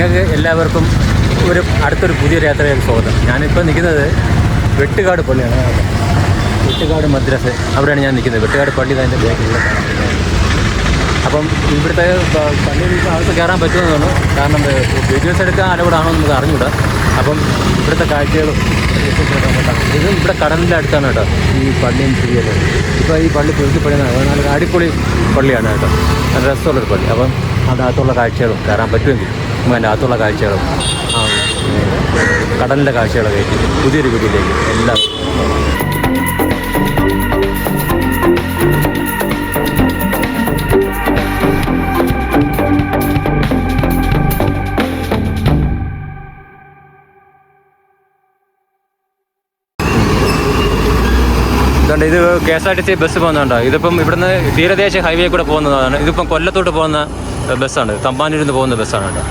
നിങ്ങൾക്ക് എല്ലാവർക്കും ഒരു അടുത്തൊരു പുതിയൊരു യാത്രയിൽ സ്വാഗതം. ഞാനിപ്പോൾ നിൽക്കുന്നത് വെട്ടുകാട് പള്ളിയാണ്. വെട്ടുകാട് മദ്രസ്. അവിടെയാണ് ഞാൻ നിൽക്കുന്നത്. വെട്ടുകാട് പള്ളി അതിന്റെ ബാക്കിലുള്ള അപ്പം ഇവിടുത്തെ പള്ളി പള്ളിയിൽ അകത്ത് കയറാൻ പറ്റുമെന്ന് തോന്നുന്നു. കാരണം വീഡിയോസ് എടുക്കാൻ അലവിടാണോ എന്ന് നമുക്ക് അറിഞ്ഞൂടാ അപ്പം ഇവിടുത്തെ കാഴ്ചകളും. ഇത് ഇവിടെ കടലിന്റെ അടുത്താണ് കേട്ടോ. ഈ പള്ളിയും ചെയ്യുന്നത് ഇപ്പോൾ ഈ പള്ളി പുതുക്കി പള്ളിയാണ് അത് നല്ല അടിപൊളി പള്ളിയാണ് കേട്ടോ. നല്ല രസമുള്ളൊരു പള്ളി. അപ്പം അതിനകത്തുള്ള കാഴ്ചകളും കയറാൻ പറ്റുമെങ്കിൽ. അതിന്റെ അകത്തുള്ള കാഴ്ചകളും കടലിന്റെ കാഴ്ചകളൊക്കെ ആയിട്ട് പുതിയൊരു വീട്ടിലേക്ക് എല്ലാം ഇത് K S R T C bus പോകുന്നുണ്ടോ. ഇതിപ്പം ഇവിടുന്ന് തീരദേശ ഹൈവേ കൂടെ പോകുന്നതാണ്. ഇതിപ്പം കൊല്ലത്തോട്ട് പോകുന്ന ബസ്സാണ്. തമ്പാനൂരിൽ നിന്ന് പോകുന്ന ബസ്സാണ് കേട്ടോ.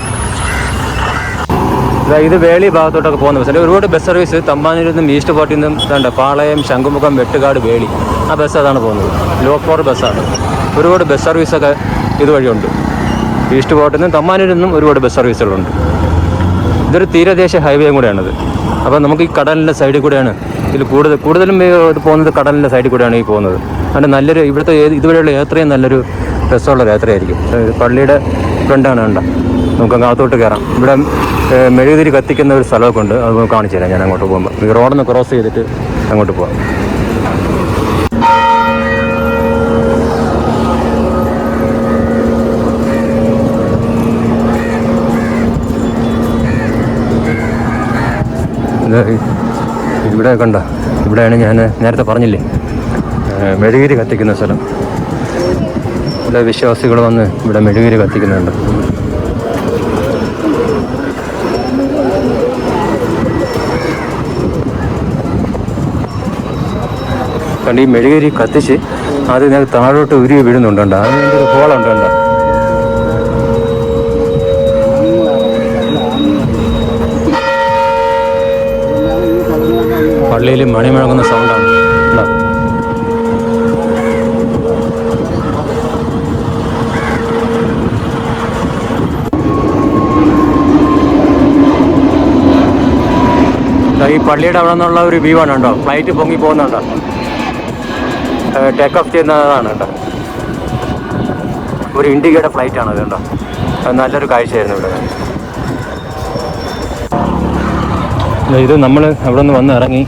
ഇത് വേളി ഭാഗത്തോട്ടൊക്കെ പോകുന്ന ബസ്സുണ്ട് ഒരുപാട് ബസ് സർവീസ് തമ്പാനൂരിൽ നിന്നും ഈസ്റ്റ് പാട്ടിൽ നിന്നും ഇതുണ്ട് പാളയം ശംഖുമുഖം വെട്ടുകാട് വേളി. ആ ബസ് അതാണ് പോകുന്നത്. ലോ ഫോർ ബസ്സാണ്. ഒരുപാട് ബസ് സർവീസൊക്കെ ഇതുവഴിയുണ്ട്. ഈസ്റ്റ് പോർട്ടിൽ നിന്നും തമ്പാനൂരിൽ നിന്നും ഒരുപാട് ബസ് സർവീസുകളുണ്ട്. ഇതൊരു തീരദേശ ഹൈവേയും കൂടെയാണിത്. അപ്പോൾ നമുക്ക് ഈ കടലിന്റെ സൈഡിൽ കൂടെയാണ് ഇതിൽ കൂടുതൽ കൂടുതലും പോകുന്നത് കടലിന്റെ സൈഡിൽ കൂടെയാണ് ഈ പോകുന്നത്. അതിന്റെ നല്ലൊരു ഇവിടുത്തെ ഇതുവരെയുള്ള യാത്രയും നല്ലൊരു രസമുള്ള യാത്രയായിരിക്കും. പള്ളിയുടെ ഫ്രണ്ടാണ് കണ്ട. നമുക്ക് അകത്തോട്ട് കയറാം. ഇവിടെ മെഴുകുതിരി കത്തിക്കുന്ന ഒരു സ്ഥലമൊക്കെ ഉണ്ട്. അത് കാണിച്ചു തരാം ഞാൻ അങ്ങോട്ട് പോകുമ്പോൾ ഈ റോഡൊന്ന് ക്രോസ് ചെയ്തിട്ട് അങ്ങോട്ട് പോകാം ഇവിടെ കണ്ട? ഇവിടെയാണ് ഞാൻ നേരത്തെ പറഞ്ഞില്ലേ? മെഴുകിരി കത്തിക്കുന്ന സ്ഥലം. ഇവിടെ വിശ്വാസികൾ വന്ന് ഇവിടെ മെഴുകുതിരി കത്തിക്കുന്നുണ്ട്. കണ്ട് ഈ മെഴുകരി കത്തിച്ച് അത് ഞാൻ താഴോട്ട് ഉരുകി വീഴുന്നുണ്ടോ? അതിന് ഒരു ഹോളുണ്ടോ? പള്ളിയിൽ മണി മുഴങ്ങുന്ന സൗണ്ടാണ് ഉണ്ടോ? ഈ പള്ളിയുടെ അവിടെ നിന്നുള്ള ഒരു വ്യൂ ആണ് കേട്ടോ ഫ്ലൈറ്റ് പൊങ്ങി പോകുന്നുണ്ടോ ടേക്ക് ഓഫ് ചെയ്യുന്നതാണ് കേട്ടോ. ഒരു ഇൻഡിഗയുടെ ഫ്ലൈറ്റ് ആണ് അത് കേട്ടോ അത് നല്ലൊരു കാഴ്ചയായിരുന്നു ഇവിടെ. ഇത് നമ്മൾ അവിടെ നിന്ന് വന്ന് ഇറങ്ങി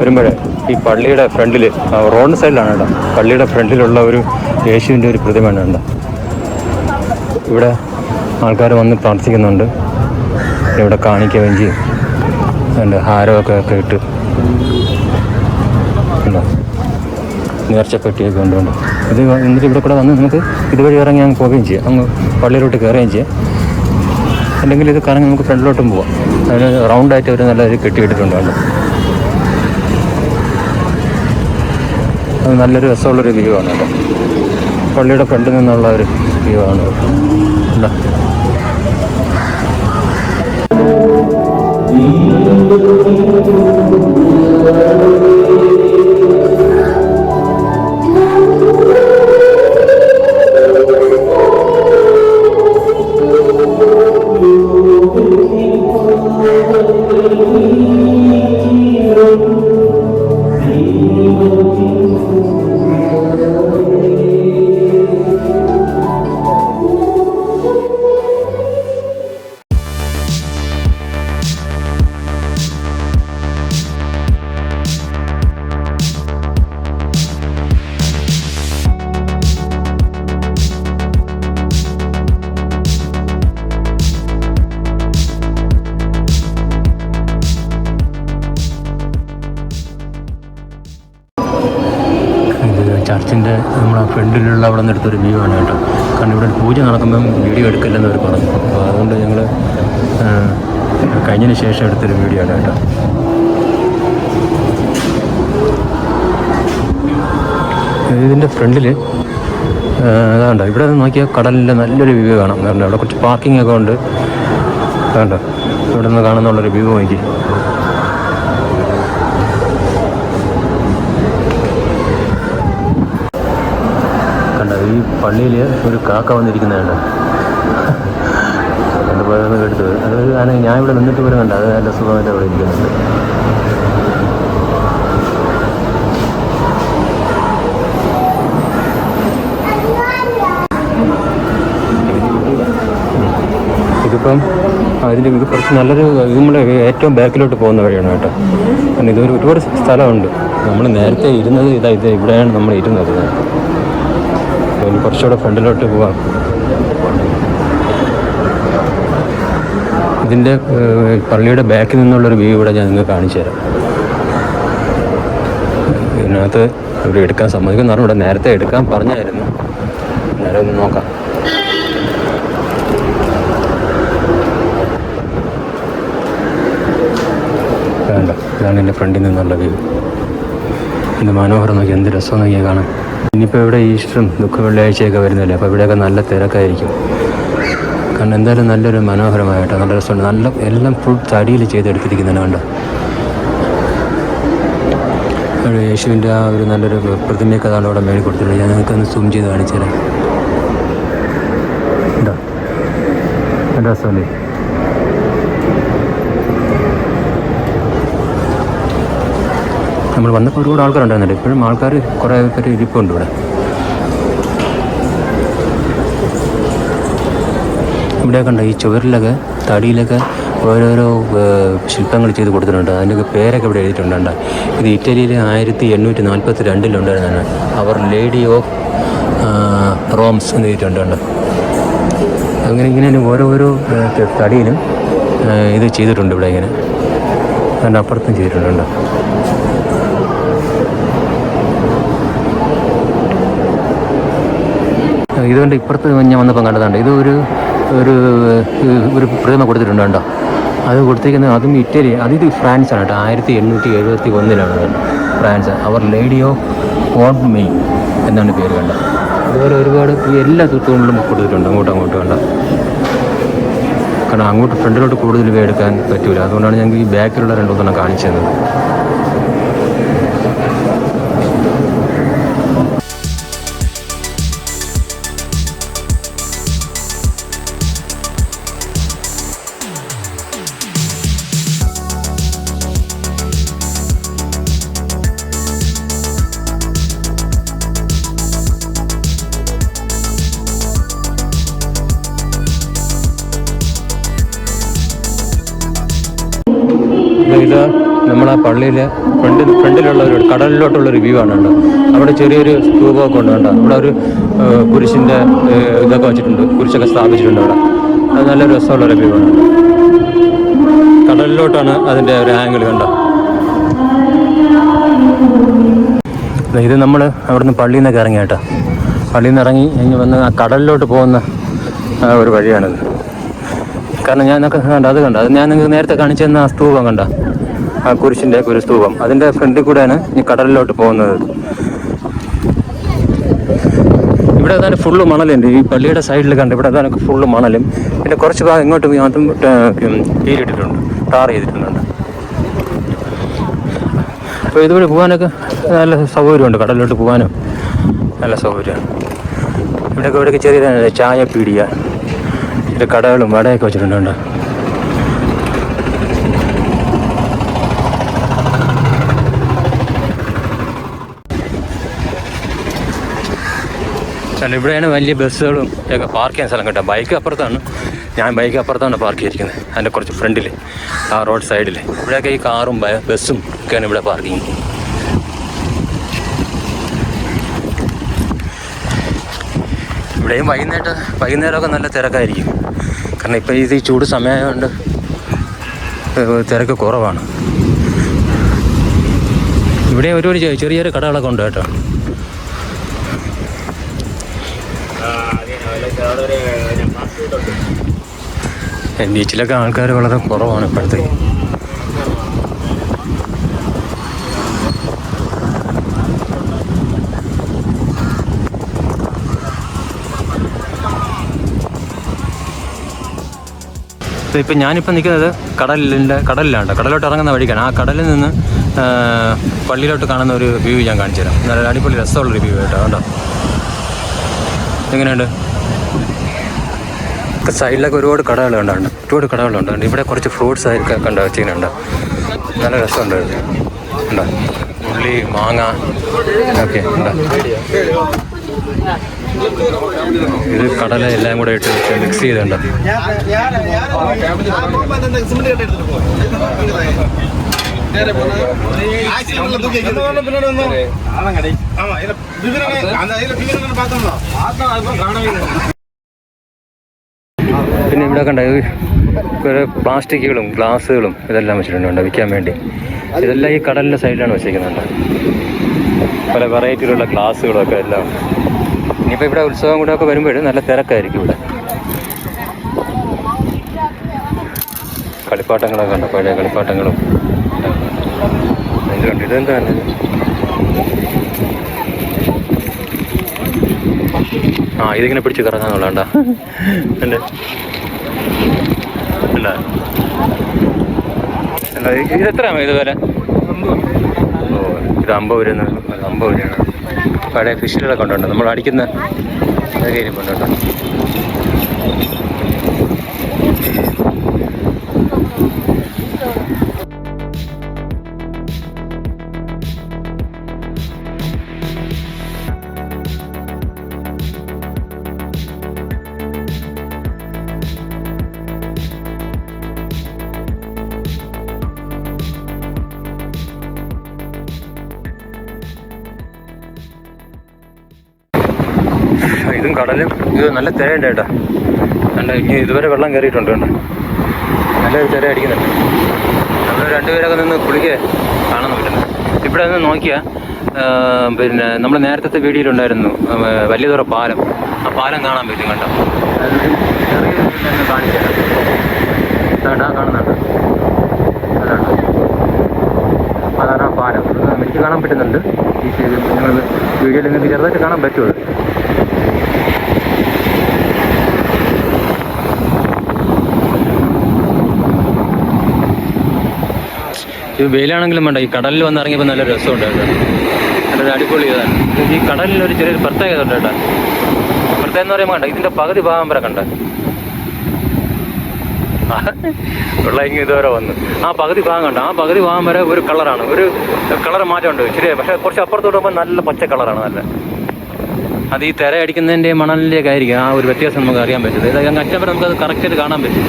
വരുമ്പോഴേ ഈ പള്ളിയുടെ ഫ്രണ്ടിൽ റോഡ് സൈഡിലാണ് കേട്ടോ. പള്ളിയുടെ ഫ്രണ്ടിലുള്ള ഒരു യേശുവിന്റെ ഒരു പ്രതിമയാണ് കേട്ടോ ഇവിടെ ആൾക്കാർ വന്ന് പ്രാർത്ഥിക്കുന്നുണ്ട്. ഇവിടെ കാണിക്ക വെഞ്ചി ഉണ്ട് ഹാരമൊക്കെ ഒക്കെ ഇട്ട്. ഉണ്ടോ നേർച്ചപ്പെട്ടിയൊക്കെ കൊണ്ടുകൊണ്ട് ഇത് എന്നിട്ട് ഇവിടെ കൂടെ വന്ന് നമുക്ക് ഇതുവഴി ഇറങ്ങി അങ്ങ് പോവുകയും ചെയ്യാം. അങ്ങ് പള്ളിയിലോട്ട് കയറുകയും ചെയ്യാം. അല്ലെങ്കിൽ ഇത് കറങ്ങി നമുക്ക് ഫ്രണ്ടിലോട്ടും പോവാം. അതിന് റൗണ്ടായിട്ട് ഒരു നല്ലൊരു കെട്ടിയിട്ടിട്ടുണ്ട് അത് നല്ലൊരു രസമുള്ളൊരു വ്യൂ ആണ് കേട്ടോ. പള്ളിയുടെ ഫ്രണ്ടിൽ നിന്നുള്ള ഒരു വ്യൂ ആണ് ഉണ്ടോ ചർച്ചിന്റെ നമ്മളെ ഫ്രണ്ടിലുള്ള അവിടെ നിന്ന് എടുത്തൊരു വ്യൂ ആണ് കേട്ടോ. കാരണം ഇവിടെ പൂജ നടക്കുമ്പം വീഡിയോ എടുക്കില്ലെന്ന് അവർ പറഞ്ഞു. അപ്പോൾ അതുകൊണ്ട് ഞങ്ങൾ കഴിഞ്ഞതിന് ശേഷം എടുത്തൊരു വീഡിയോ ആണ് കേട്ടോ. ഇതിന്റെ ഫ്രണ്ടിൽ അതാണ്ടോ ഇവിടെ നോക്കിയാൽ കടലിന്റെ നല്ലൊരു വ്യൂ കാണാം. കാരണം അവിടെ കുറച്ച് പാർക്കിംഗ് ഒക്കെ ഉണ്ട്. അതാണ്ടോ ഇവിടെ നിന്ന് കാണുന്നുള്ളൊരു വ്യൂ നോക്കി. പള്ളിയിൽ ഒരു കാക്ക വന്നിരിക്കുന്നതാണ്. ഇവിടെ നിന്നിട്ട് വരുന്നുണ്ട് അത് നല്ല സുഖമായിട്ട് അവിടെ ഇരിക്കുന്നുണ്ട്. ഇതിപ്പം അതിന്റെ ഇത് കുറച്ച് നല്ലൊരു നമ്മുടെ ഏറ്റവും ബാക്കിലോട്ട് പോകുന്ന വഴിയാണ് കേട്ടോ. കാരണം ഇതൊരു ഒരുപാട് സ്ഥലമുണ്ട്. നമ്മൾ നേരത്തെ ഇരുന്നത് ഇതാ ഇത് ഇവിടെയാണ് നമ്മൾ ഇരുന്നത്. അപ്പോൾ ഇനി കുറച്ചുകൂടെ ഫ്രണ്ടിലോട്ട് പോവാം. ഇതിന്റെ പള്ളിയുടെ ബാക്കിൽ നിന്നുള്ളൊരു വ്യൂ ഇവിടെ ഞാൻ നിങ്ങൾക്ക് കാണിച്ചു തരാം. ഇതിനകത്ത് ഇവിടെ എടുക്കാൻ സമ്മതിക്കുന്ന. പറഞ്ഞു ഇവിടെ നേരത്തെ എടുക്കാൻ പറഞ്ഞായിരുന്നു. നേരെ ഒന്ന് നോക്കാം. വേണ്ട ഇതാണ് എന്റെ ഫ്രണ്ടിൽ നിന്നുള്ള വ്യൂ. എന്റെ മനോഹരം നോക്കി എന്ത് രസം നോക്കിയാൽ കാണാം ഇനിയിപ്പോൾ ഇവിടെ ഈസ്റ്ററും ദുഃഖ വെള്ളിയാഴ്ചയൊക്കെ വരുന്നില്ലേ? അപ്പോൾ ഇവിടെയൊക്കെ നല്ല തിരക്കായിരിക്കും. കാരണം എന്തായാലും നല്ലൊരു മനോഹരമായിട്ട് നല്ല രസമുണ്ട്. നല്ല എല്ലാം ഫുൾ തടിയിൽ ചെയ്തെടുത്തിരിക്കുന്നതിന് കണ്ട്? അവിടെ യേശുവിന്റെ ആ ഒരു നല്ലൊരു പ്രതിമയൊക്കെ അതാണ് അവിടെ മേളിൽ കൊടുത്തിട്ടുണ്ട് ഞാൻ നിങ്ങൾക്കൊന്ന് സൂം ചെയ്ത് കാണിച്ചു തരാം എന്താ രസമല്ലേ? നമ്മൾ വന്നപ്പോൾ ഒരുപാട് ആൾക്കാരുണ്ടായിരുന്നുണ്ട്. ഇപ്പോഴും ആൾക്കാർ കുറേ പേര് ഇരിപ്പുണ്ട് ഇവിടെ. ഇവിടെ കണ്ട ഈ ചുവരിലൊക്കെ തടിയിലൊക്കെ ഓരോരോ ശില്പങ്ങൾ ചെയ്ത് കൊടുത്തിട്ടുണ്ട്. അതിന്റെയൊക്കെ പേരൊക്കെ ഇവിടെ എഴുതിയിട്ടുണ്ട്. ഇത് ഇറ്റലിയിലെ ആയിരത്തി എണ്ണൂറ്റി നാൽപ്പത്തി രണ്ടിലുണ്ടായിരുന്നതാണ് അവർ ലേഡി ഓഫ് റോംസ് എന്ന് എഴുതിയിട്ടുണ്ട്. അങ്ങനെ ഇങ്ങനെ ഓരോരോ തടിയിലും ഇത് ചെയ്തിട്ടുണ്ട് ഇവിടെ ഇങ്ങനെ. അതിന്റെ അപ്പുറത്തും ചെയ്തിട്ടുണ്ട് ഇതുകൊണ്ട് ഇപ്പുറത്ത് ഞാൻ വന്നപ്പോൾ കണ്ടതുണ്ട് ഇത് ഒരു ഒരു ഒരു പ്രതിമ കൊടുത്തിട്ടുണ്ട് കേട്ടോ അത് കൊടുത്തിരിക്കുന്നത് അതും ഇറ്റലി അത് ഇത് ഫ്രാൻസ് ആണ് കേട്ടോ. ആയിരത്തി എണ്ണൂറ്റി എഴുപത്തി ഒന്നിലാണ് France. Our lady of on May എന്നാണ് പേര് കണ്ടത്. അതുപോലെ ഒരുപാട് എല്ലാ തൂത്തുകളിലും കൊടുത്തിട്ടുണ്ട് അങ്ങോട്ടും അങ്ങോട്ടും കണ്ട? കാരണം അങ്ങോട്ട് ഫ്രണ്ടിലോട്ട് കൂടുതൽ എടുക്കാൻ പറ്റില്ല അതുകൊണ്ടാണ് ഞങ്ങൾക്ക് ഈ ബാക്കിലുള്ള രണ്ടു മൂന്നെണ്ണം കാണിച്ചു നമ്മൾ ആ പള്ളിയിലെ ഫ്രണ്ടിൽ ഫ്രണ്ടിലുള്ള ഒരു കടലിലോട്ടുള്ള ഒരു വ്യൂ ആണ് കേട്ടോ അവിടെ ചെറിയൊരു സ്തൂപമൊക്കെ ഉണ്ട് കേട്ടോ അവിടെ ഒരു കുരിശിന്റെ ഇതൊക്കെ വെച്ചിട്ടുണ്ട്. കുരിശൊക്കെ സ്ഥാപിച്ചിട്ടുണ്ട് അവിടെ. അത് നല്ല രസമുള്ള ഒരു വ്യൂ ആണ്. കടലിലോട്ടാണ് അതിന്റെ ഒരു ആംഗിൾ കണ്ടോ ഇത് നമ്മൾ അവിടുന്ന് പള്ളിയിൽ നിന്നൊക്കെ ഇറങ്ങി കേട്ടോ. പള്ളിയിൽ നിന്ന് ഇറങ്ങി കഴിഞ്ഞ് വന്ന് ആ കടലിലോട്ട് പോകുന്ന ഒരു വഴിയാണിത്. കാരണം ഞാൻ കണ്ട? അത് കണ്ട? അത് ഞാൻ നിങ്ങൾക്ക് നേരത്തെ കാണിച്ചു തന്ന ആ സ്തൂപം കണ്ട? ആ കുരിശിന്റെ ഒരു സ്തൂപം. അതിന്റെ ഫ്രണ്ടിൽ കൂടെയാണ് ഈ കടലിലോട്ട് പോകുന്നത്. ഇവിടെ അതാണ് ഫുള്ള് മണലുണ്ട്. ഈ പള്ളിയുടെ സൈഡിൽ കണ്ട് ഇവിടെ അതാണ് ഫുള്ള് മണലും. പിന്നെ കുറച്ച് ഭാഗം ഇങ്ങോട്ട് പോയി അതും കീറിയിട്ടിട്ടുണ്ട്. ടാർ ചെയ്തിട്ടുണ്ട്. അപ്പോൾ ഇതുവഴി പോകാനൊക്കെ നല്ല സൗകര്യമുണ്ട്. കടലിലോട്ട് പോകാനും നല്ല സൗകര്യമാണ്. ഇവിടെയൊക്കെ ഇവിടെയൊക്കെ ചെറിയ ചായ പീടിയ ഇത് കടകളും വടയൊക്കെ വെച്ചിട്ടുണ്ട് അല്ല ഇവിടെയാണ് വലിയ ബസ്സുകളും ഒക്കെ പാർക്ക് ചെയ്യാൻ സ്ഥലം കേട്ടോ ബൈക്ക് അപ്പുറത്താണ്. ഞാൻ ബൈക്ക് അപ്പുറത്താണ് പാർക്ക് ചെയ്തിരിക്കുന്നത്. അതിന്റെ കുറച്ച് ഫ്രണ്ടിൽ ആ റോഡ് സൈഡിൽ ഇവിടെയൊക്കെ ഈ കാറും ബസ്സും ഒക്കെയാണ് ഇവിടെ പാർക്കിങ് ഇവിടെയും വൈകുന്നേരം വൈകുന്നേരമൊക്കെ നല്ല തിരക്കായിരിക്കും. കാരണം ഇപ്പോൾ ഇത് ഈ ചൂട് സമയമായതുകൊണ്ട് തിരക്ക് കുറവാണ്. ഇവിടെ ഒരു ചെറിയ ചെറിയ കടകളൊക്കെ ഉണ്ട് കേട്ടോ. ബീച്ചിലൊക്കെ ആൾക്കാർ വളരെ കുറവാണ് ഇപ്പോഴത്തെ. ഇപ്പം ഞാനിപ്പോൾ നിൽക്കുന്നത് കടലിന്റെ കടലിലാണ്. കടലിലോട്ട് ഇറങ്ങുന്ന വഴിക്കാണ്. ആ കടലിൽ നിന്ന് പള്ളിയിലോട്ട് കാണുന്ന ഒരു വ്യൂ ഞാൻ കാണിച്ചു തരാം നല്ല അടിപൊളി രസമുള്ളൊരു വ്യൂ കേട്ടോ കേട്ടോ എങ്ങനെയുണ്ട്? സൈഡിലൊക്കെ ഒരുപാട് കടകളുണ്ട് ഒരുപാട് കടകളുണ്ട് ഇവിടെ കുറച്ച് ഫ്രൂട്ട്സ് ആയിരിക്കും കണ്ട വെച്ചിട്ടുണ്ട്. നല്ല രസമുണ്ട്. ഉണ്ടോ? ഉള്ളി മാങ്ങ ഓക്കെ ഇത് കടല എല്ലാം കൂടെ ഇട്ട് മിക്സ് ചെയ്തിട്ടുണ്ട്. പിന്നെ ഇവിടെ കണ്ട കുറേ പ്ലാസ്റ്റിക്കുകളും ഗ്ലാസ്സുകളും ഇതെല്ലാം വെച്ചിട്ടുണ്ട് വിൽക്കാൻ വേണ്ടി. ഇതെല്ലാം ഈ കടലിന്റെ സൈഡിലാണ് വെച്ചിരിക്കുന്നത് പല വെറൈറ്റിയിലുള്ള ഗ്ലാസ്സുകളൊക്കെ എല്ലാം. ഇനിയിപ്പോൾ ഇവിടെ ഉത്സവം കൂടെ ഒക്കെ വരുമ്പോൾ നല്ല തിരക്കായിരിക്കും ഇവിടെ. കളിപ്പാട്ടങ്ങളൊക്കെ ഉണ്ട് പഴയ കളിപ്പാട്ടങ്ങളും. ഇതുണ്ട് ഇതെന്താണ് ആ ഇതിങ്ങനെ പിടിച്ച് കറങ്ങാന്നുള്ളതാണ്ടാ. അല്ല ഇത് എത്രയാണ് ഇത് വില ഓ ഇത് അമ്പത് രൂപ അമ്പത് രൂപയാണ് പഴയ ഫിഷിലൊക്കെ ഉണ്ടുണ്ട് നമ്മൾ അടിക്കുന്ന അതൊക്കെ ഇരിപ്പുണ്ട് ഇതും കടലും ഇത് നല്ല തിരയുണ്ട് കേട്ടോ. കണ്ട ഇനി ഇതുവരെ വെള്ളം കയറിയിട്ടുണ്ട് കേട്ടോ നല്ലൊരു തിര അടിക്കുന്നുണ്ട്. നമ്മൾ രണ്ടുപേരൊക്കെ നിന്ന് കുളിക്കുക കാണാൻ പറ്റുന്നത് ഇവിടെ നിന്ന് നോക്കിയാൽ പിന്നെ നമ്മൾ നേരത്തെ വീഡിയോയിലുണ്ടായിരുന്നു വലിയതുറ പാലം. ആ പാലം കാണാൻ പറ്റും കണ്ടോ. ചെറിയ കാണുന്നുണ്ട്. അതാണ്. അതാണ് ആ പാലം. എനിക്ക് കാണാൻ പറ്റുന്നുണ്ട്. ഈ നിങ്ങൾ വീഡിയോയിൽ നിങ്ങൾക്ക് ചെറുതായിട്ട് കാണാൻ പറ്റുമോ? ഇത് വെയിലാണെങ്കിലും വേണ്ട ഈ കടലിൽ വന്ന് ഇറങ്ങിയപ്പോൾ നല്ല രസമുണ്ട് കേട്ടോ. നല്ലൊരു അടിപൊളി ഇതാണ്. ഈ കടലിൽ ഒരു ചെറിയൊരു പ്രത്യേകത ഉണ്ട് കേട്ടോ. പ്രത്യേകത എന്ന് പറയുമ്പോൾ കണ്ട ഇതിന്റെ പകുതി ഭാഗം വരെ കണ്ട? ഇങ്ങനെ ഇതുവരെ വന്നു. ആ പകുതി ഭാഗം കണ്ട? ആ പകുതി ഭാഗം വരെ ഒരു കളറാണ്. ഒരു കളർ മാറ്റമുണ്ട് ശരിയാ പക്ഷെ കുറച്ച് അപ്പുറത്തോട്ട് പോകുമ്പോൾ നല്ല പച്ച കളറാണ് നല്ല. അത് ഈ തിര അടിക്കുന്നതിന്റെ മണലിന്റെയൊക്കെ ആയിരിക്കും ആ ഒരു വ്യത്യാസം നമുക്ക് അറിയാൻ പറ്റും ഇത് അറ്റം വരെ നമുക്കത് കറക്റ്റായിട്ട് കാണാൻ പറ്റും.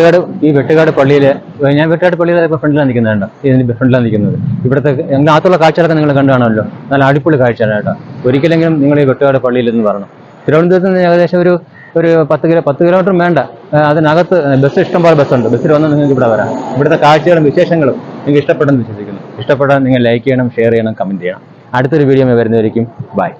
വെട്ടുകാട് ഈ വെട്ടുകാട് പള്ളിയിൽ ഞാൻ വെട്ടുകാട് പള്ളിയിൽ ഇപ്പോൾ ഫ്രണ്ടിലാണ് നിൽക്കുന്നുണ്ട്. ഇതിന് ഫ്രണ്ടിലാണ് നിൽക്കുന്നത്. ഇവിടുത്തെ ഞങ്ങൾ അകത്തുള്ള കാഴ്ചകളൊക്കെ നിങ്ങൾ കണ്ടുകാണല്ലോ നല്ല അടിപൊളി കാഴ്ചയാണ് കേട്ടോ. ഒരിക്കലെങ്കിലും നിങ്ങൾ ഈ വെട്ടുകാട് പള്ളിയിൽ എന്ന് പറഞ്ഞു തിരുവനന്തപുരത്ത് നിന്ന് ഏകദേശം ഒരു ഒരു പത്ത് കിലോ പത്ത് കിലോമീറ്റർ വേണ്ട. അതിനകത്ത് ബസ് ഇഷ്ടംപോലെ ബസ്സുണ്ട്. ബസ്സിൽ വന്നാൽ നിങ്ങൾക്ക് ഇവിടെ വരാം. ഇവിടുത്തെ കാഴ്ചകളും വിശേഷങ്ങളും നിങ്ങൾക്ക് ഇഷ്ടപ്പെട്ടെന്ന് വിശ്വസിക്കുന്നു. ഇഷ്ടപ്പെടാൻ നിങ്ങൾ ലൈക്ക് ചെയ്യണം ഷെയർ ചെയ്യണം കമന്റ് ചെയ്യണം. അടുത്തൊരു വീഡിയോ വരുന്നതായിരിക്കും. ബൈ